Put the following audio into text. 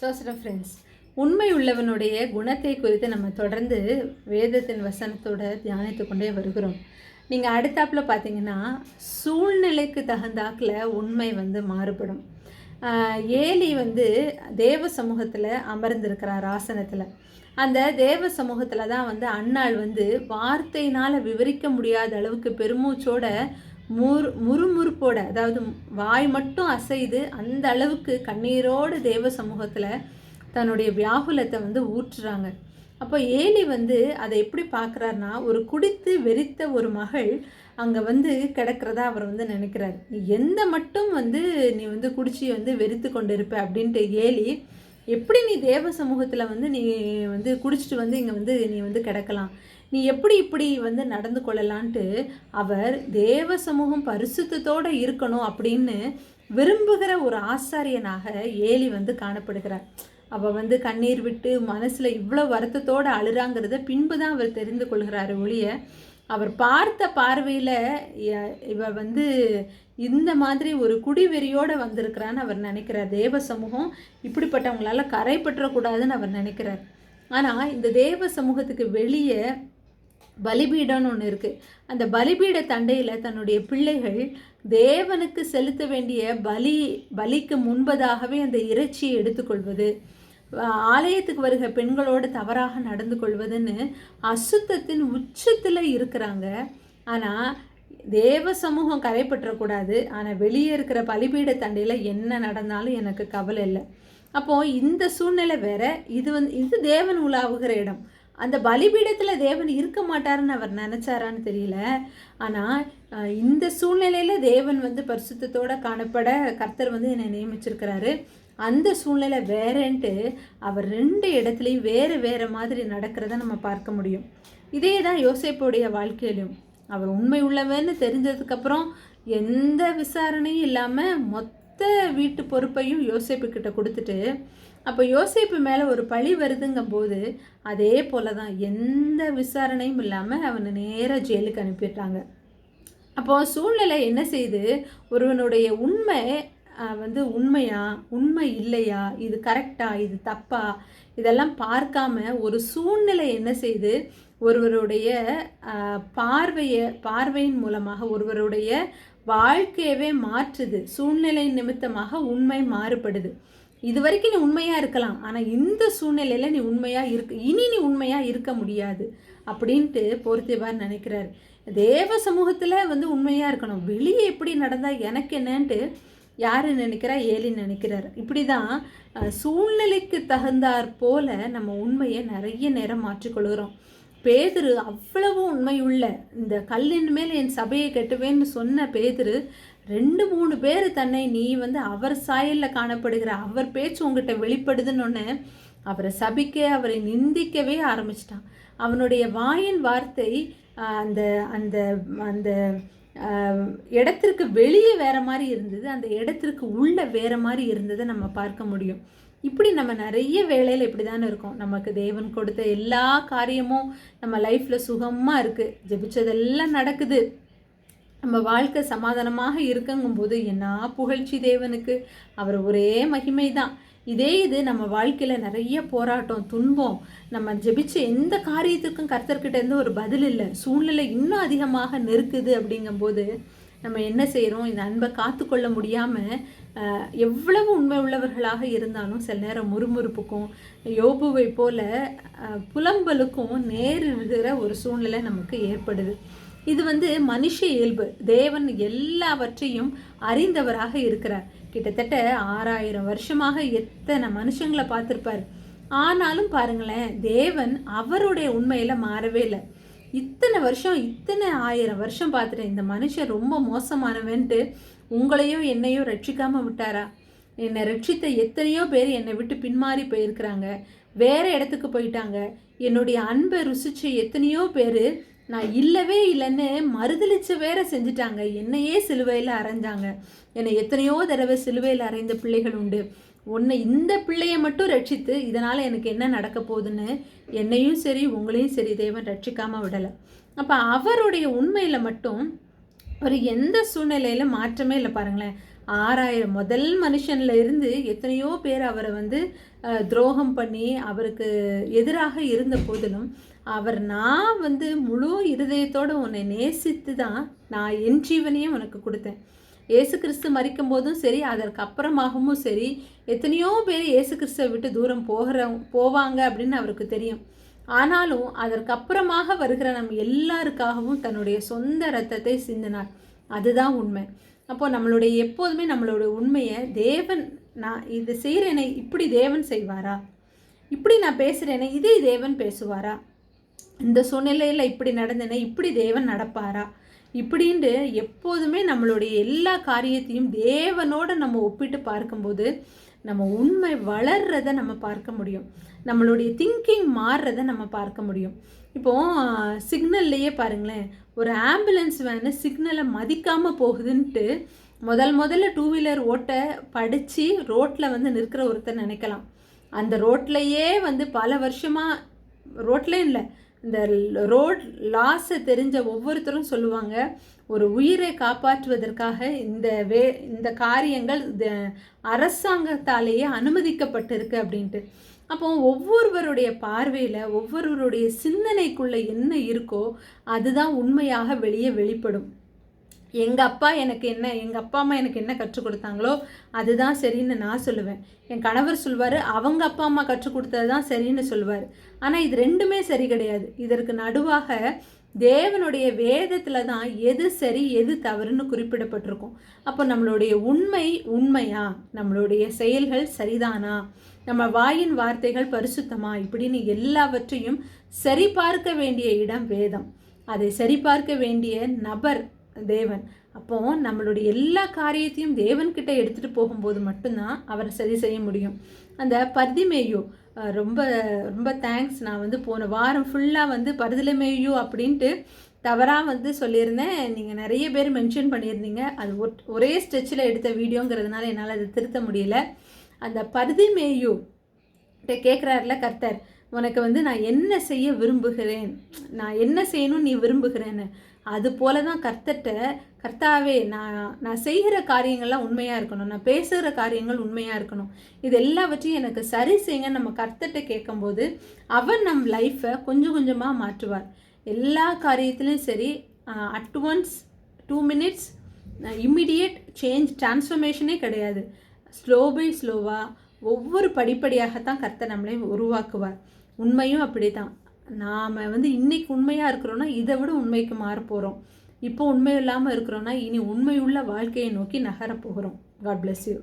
சோசர friends உண்மை உள்ளவனுடைய குணத்தை குறித்து நம்ம தொடர்ந்து வேதத்தின் வசனத்தோட தியானித்து கொண்டே வருகிறோம். நீங்கள் அடுத்தாப்பில் பார்த்தீங்கன்னா சூழ்நிலைக்கு தகுந்தாக்கில் உண்மை வந்து மாறுபடும். ஏலி வந்து தேவ சமூகத்தில் அமர்ந்திருக்கிறார் ஆசனத்தில். அந்த தேவ சமூகத்தில் தான் வந்து அன்னாள் வந்து வார்த்தையினால் விவரிக்க முடியாத அளவுக்கு பெருமூச்சோட முறு முறுமுறுப்போட அதாவது வாய் மட்டும் அசைது அந்த அளவுக்கு கண்ணீரோடு தேவ சமூகத்தில் தன்னுடைய வியாகுலத்தை வந்து ஊற்றுறாங்க. அப்போ ஏலி வந்து அதை எப்படி பார்க்குறாருனா ஒரு குடித்து வெறித்த ஒரு மகள் அங்கே வந்து கிடக்கிறதா அவர் வந்து நினைக்கிறார். நீ எந்த மட்டும் வந்து நீ வந்து குடிச்சி வந்து வெறித்து கொண்டு இருப்ப அப்படின்ட்டு ஏலி எப்படி நீ தேவ சமூகத்தில் வந்து நீ வந்து குடிச்சிட்டு வந்து இங்கே வந்து நீ வந்து கிடக்கலாம்? நீ எப்படி இப்படி வந்து நடந்து கொள்ளலான்ட்டு அவர் தேவ சமூகம் பரிசுத்தத்தோடு இருக்கணும் அப்படின்னு விரும்புகிற ஒரு ஆசாரியனாக ஏலி வந்து காணப்படுகிறார். அவள் வந்து கண்ணீர் விட்டு மனசில் இவ்வளோ வருத்தத்தோடு அழுறாங்கிறத பின்பு தான் அவர் தெரிந்து கொள்கிறார் ஒழிய அவர் பார்த்த பார்வையில் இவ வந்து இந்த மாதிரி ஒரு குடிவெறியோடு வந்திருக்கிறான்னு அவர் நினைக்கிறார். தேவ சமூகம் இப்படிப்பட்டவங்களால கரைப்பற்றக்கூடாதுன்னு அவர் நினைக்கிறார். ஆனால் இந்த தேவ சமூகத்துக்கு வெளியே பலிபீடம்னு ஒன்று இருக்குது அந்த பலிபீட தண்டையில் தன்னுடைய பிள்ளைகள் தேவனுக்கு செலுத்த வேண்டிய பலி பலிக்கு முன்பதாகவே அந்த இறைச்சியை எடுத்துக்கொள்வது ஆலயத்துக்கு வருகிற பெண்களோடு தவறாக நடந்து கொள்வதுன்னு அசுத்தத்தின் உச்சத்தில் இருக்கிறாங்க. ஆனால் தேவ சமூகம் கரைப்பற்றக்கூடாது. ஆனால் வெளியே இருக்கிற பலிபீட தண்டையில் என்ன நடந்தாலும் எனக்கு கவலை இல்லை. அப்போது இந்த சூழ்நிலை வேற. இது வந்து இது தேவன் உலாவுகிற இடம். அந்த பலிபீடத்தில் தேவன் இருக்க மாட்டாருன்னு அவர் நினச்சாரான்னு தெரியல. ஆனால் இந்த சூழ்நிலையில் தேவன் வந்து பரிசுத்தத்தோடு காணப்பட கர்த்தர் வந்து என்னை நியமிச்சிருக்கிறாரு. அந்த சூழ்நிலை வேறேன்ட்டு அவர் ரெண்டு இடத்துலையும் வேறு வேறு மாதிரி நடக்கிறத நம்ம பார்க்க முடியும். இதே தான் யோசிப்போடைய வாழ்க்கையிலும். அவர் உண்மை உள்ளவன்னு தெரிஞ்சதுக்கப்புறம் எந்த விசாரணையும் இல்லாமல் மொத்த வீட்டு பொறுப்பையும் யோசிப்பு கிட்ட கொடுத்துட்டு அப்போ யோசேப்பு மேலே ஒரு பழி வருதுங்கும் போது அதே போல தான் எந்த விசாரணையும் இல்லாமல் அவனை நேராக ஜெயிலுக்கு அனுப்பிட்டாங்க. அப்போது சூழ்நிலை என்ன செய்து ஒருவனுடைய உண்மை வந்து உண்மையா உண்மை இல்லையா இது கரெக்டா இது தப்பா இதெல்லாம் பார்க்காம ஒரு சூழ்நிலை என்ன செய்து ஒருவருடைய பார்வையை பார்வையின் மூலமாக ஒருவருடைய வாழ்க்கையவே மாற்றுது. சூழ்நிலை நிமித்தமாக உண்மை மாறுபடுது. இது வரைக்கும் நீ உண்மையாக இருக்கலாம். ஆனால் இந்த சூழ்நிலையில் நீ உண்மையாக இருக்க இனி நீ உண்மையாக இருக்க முடியாது அப்படின்ட்டு பொறுத்தேவார் நினைக்கிறார். தேவ சமூகத்தில் வந்து உண்மையாக இருக்கணும். வெளியே எப்படி நடந்தால் எனக்கு என்னன்ட்டு யார் நினைக்கிறா? ஏலி நினைக்கிறார். இப்படி தான் சூழ்நிலைக்கு தகுந்தாற் போல நம்ம உண்மையை நிறைய நேரம் மாற்றிக்கொள்கிறோம். பேதுரு அவ்வளவு உண்மையுள்ள. இந்த கல்லின் மேல் என் சபையை கட்டுவேன்னு சொன்ன பேதுரு ரெண்டு மூணு பேர் தன்னை நீ வந்து அவர் சாயலில் காணப்படுகிற அவர் பேச்சு உங்ககிட்ட வெளிப்படுதுன்னு அவரை சபிக்க அவரை நிந்திக்கவே ஆரம்பிச்சிட்டான். அவனுடைய வாயின் வார்த்தை அந்த அந்த அந்த இடத்திற்கு வெளியே வேறு மாதிரி இருந்தது அந்த இடத்திற்கு உள்ளே வேறு மாதிரி இருந்ததை நம்ம பார்க்க முடியும். இப்படி நம்ம நிறைய வேலையில் இப்படி தானே இருக்கோம். நமக்கு தேவன் கொடுத்த எல்லா காரியமும் நம்ம லைஃப்பில் சுகமாக இருக்குது ஜெபிச்சதெல்லாம் நடக்குது. நம்ம வாழ்க்கை சமாதானமாக இருக்குங்கும்போது என்ன புகழ்ச்சி தேவனுக்கு. அவர் ஒரே மகிமை தான் இதே இது நம்ம வாழ்க்கையில் நிறைய போராட்டம் துன்பம் நம்ம ஜெபிச்ச எந்த காரியத்துக்கும் கர்த்தர்கிட்ட இருந்து ஒரு பதில் இல்லை. சூழ்நிலை இன்னும் அதிகமாக நெருக்குது அப்படிங்கும்போது நம்ம என்ன செய்கிறோம் இந்த அன்பை காத்துக்கொள்ள முடியாமல் எவ்வளவு உண்மை உள்ளவர்களாக இருந்தாலும் சில நேரம் முறுமுறுப்புக்கும் யோபுவை போல புலம்பலுக்கும் நேருகிற ஒரு சூழ்நிலை நமக்கு ஏற்படுது. இது வந்து மனுஷ இயல்பு. தேவன் எல்லாவற்றையும் அறிந்தவராக இருக்கிறார். கிட்டத்தட்ட ஆறாயிரம் வருஷமாக எத்தனை மனுஷங்களை பார்த்துருப்பார். ஆனாலும் பாருங்களேன் தேவன் அவருடைய உண்மையில் மாறவே இல்லை. இத்தனை வருஷம் இத்தனை ஆயிரம் வருஷம் பார்த்துட்டேன். இந்த மனுஷன் ரொம்ப மோசமானவன்ட்டு உங்களையும் என்னையும் ரட்சிக்காமல் விட்டாரா? என்னை ரட்சித்த எத்தனையோ பேர் என்னை விட்டு பின்மாறி போயிருக்கிறாங்க. வேறு இடத்துக்கு போயிட்டாங்க. என்னுடைய அன்பை ருசித்த எத்தனையோ பேர் நான் இல்லவே இல்லைன்னு மறுதளிச்சு வேற செஞ்சுட்டாங்க. என்னையே சிலுவையில் அரைஞ்சாங்க. என்னை எத்தனையோ தடவை சிலுவையில் அரைந்த பிள்ளைகள் உண்டு. உன்னை இந்த பிள்ளையை மட்டும் ரட்சித்து இதனால் எனக்கு என்ன நடக்க போகுதுன்னு என்னையும் சரி உங்களையும் சரி தேவன் ரட்சிக்காமல் விடலை. அப்போ அவருடைய உண்மையில் மட்டும் ஒரு எந்த சூழ்நிலையில் மாற்றமே இல்லை பாருங்களேன். ஆறாயிரம் முதல் மனுஷனில் இருந்து எத்தனையோ பேர் அவரை வந்து துரோகம் பண்ணி அவருக்கு எதிராக இருந்த போதிலும் அவர் நான் வந்து முழு இருதயத்தோடு உன்னை நேசித்து தான் நான் என் ஜீவனையும் உனக்கு கொடுத்தேன். ஏசு கிறிஸ்து மறிக்கும் போதும் சரி அதற்கு அப்புறமாகவும் சரி எத்தனையோ பேர் ஏசு கிறிஸ்துவை விட்டு தூரம் போகிற போவாங்க அப்படின்னு அவருக்கு தெரியும். ஆனாலும் அதற்கப்புறமாக வருகிற நம்ம எல்லாருக்காகவும் தன்னுடைய சொந்த ரத்தத்தை சிந்தினார். அதுதான் உண்மை. அப்போ நம்மளுடைய எப்போதுமே நம்மளுடைய உண்மையை தேவன் நான் இது செய்கிறேனே இப்படி தேவன் செய்வாரா? இப்படி நான் பேசுகிறேனே இதே தேவன் பேசுவாரா? இந்த சூழ்நிலையில் இப்படி நடந்தேனே இப்படி தேவன் நடப்பாரா? இப்படின்ட்டு எப்போதுமே நம்மளுடைய எல்லா காரியத்தையும் தேவனோடு நம்ம ஒப்பிட்டு பார்க்கும்போது நம்ம உண்மை வளர்றத நம்ம பார்க்க முடியும். நம்மளுடைய திங்கிங் மாறுறத நம்ம பார்க்க முடியும். இப்போ சிக்னல்லையே பாருங்களேன். ஒரு ஆம்புலன்ஸ் வேனு சிக்னலை மதிக்காமல் போகுதுன்ட்டு முதல் முதல்ல டூ வீலர் ஓட்ட படித்து ரோட்டில் வந்து நிற்கிற ஒருத்தர் நினைக்கலாம். அந்த ரோட்லையே வந்து பல வருஷமாக ரோட்டில் இல்லை. இந்த ரோட் லாஸை தெரிஞ்ச ஒவ்வொருத்தரும் சொல்லுவாங்க ஒரு உயிரை காப்பாற்றுவதற்காக இந்த வே இந்த காரியங்கள் இந்த அரசாங்கத்தாலேயே அனுமதிக்கப்பட்டிருக்கு அப்படின்ட்டு. அப்போ ஒவ்வொருவருடைய பார்வையில் ஒவ்வொருவருடைய சிந்தனைக்குள்ளே என்ன இருக்கோ அதுதான் உண்மையாக வெளியே வெளிப்படும். எங்கள் அப்பா எனக்கு என்ன எங்கள் அப்பா அம்மா எனக்கு என்ன கற்றுக் கொடுத்தாங்களோ அதுதான் சரின்னு நான் சொல்லுவேன். என் கணவர் சொல்வார் அவங்க அப்பா அம்மா கற்றுக் கொடுத்தது தான் சரின்னு சொல்லுவார் ஆனால் இது ரெண்டுமே சரி கிடையாது. இதற்கு நடுவாக தேவனுடைய வேதத்தில் தான் எது சரி எது தவறுன்னு குறிப்பிடப்பட்டிருக்கும். அப்போ நம்மளுடைய உண்மை உண்மையா? நம்மளுடைய செயல்கள் சரிதானா? நம்ம வாயின் வார்த்தைகள் பரிசுத்தமா? இப்படின்னு எல்லாவற்றையும் சரிபார்க்க வேண்டிய இடம் வேதம். அதை சரிபார்க்க வேண்டிய நபர் தேவன். அப்போ நம்மளுடைய எல்லா காரியத்தையும் தேவன்கிட்ட எடுத்துகிட்டு போகும்போது மட்டும்தான் அவரை சரி செய்ய முடியும். அந்த பர்திமேயோ ரொம்ப ரொம்ப தேங்க்ஸ் நான் வந்து போன வாரம் ஃபுல்லாக வந்து பர்திலமேயோ அப்படின்ட்டு தவறாக வந்து சொல்லியிருந்தேன். நீங்கள் நிறைய பேர் மென்ஷன் பண்ணியிருந்தீங்க. அது ஒட்- ஒரே ஸ்ட்ரெச்சில் எடுத்த வீடியோங்கிறதுனால என்னால் அதை திருத்த முடியல. அந்த பர்திமேயோ கிட்ட கேட்குறாருல கர்த்தர் உனக்கு வந்து நான் என்ன செய்ய விரும்புகிறேன்? நான் என்ன செய்யணும் நீ விரும்புகிறேன்னு. அது போல தான் கர்த்தட்ட கர்த்தாவே நான் நான் செய்கிற காரியங்கள்லாம் உண்மையாக இருக்கணும். நான் பேசுகிற காரியங்கள் உண்மையாக இருக்கணும். இது எல்லாவற்றையும் எனக்கு சரி செய்யுங்க நம்ம கர்த்தட்ட கேட்கும்போது அவர் நம் லைஃப்பை கொஞ்சம் கொஞ்சமாக மாற்றுவார். எல்லா காரியத்திலையும் சரி at once two minutes immediate change டிரான்ஸ்ஃபர்மேஷனே கிடையாது. ஸ்லோ பை ஸ்லோவாக ஒவ்வொரு படிப்படியாகத்தான் கர்த்தர் நம்மளை உருவாக்குவார். உண்மையும் அப்படி தான் நாம் வந்து இன்றைக்கு உண்மையாக இருக்கிறோன்னா இதை விட உண்மைக்கு மாற போகிறோம் இப்போ உண்மை இல்லாமல் இருக்கிறோன்னா இனி உண்மையுள்ள வாழ்க்கையை நோக்கி நகரப் போகிறோம். God bless you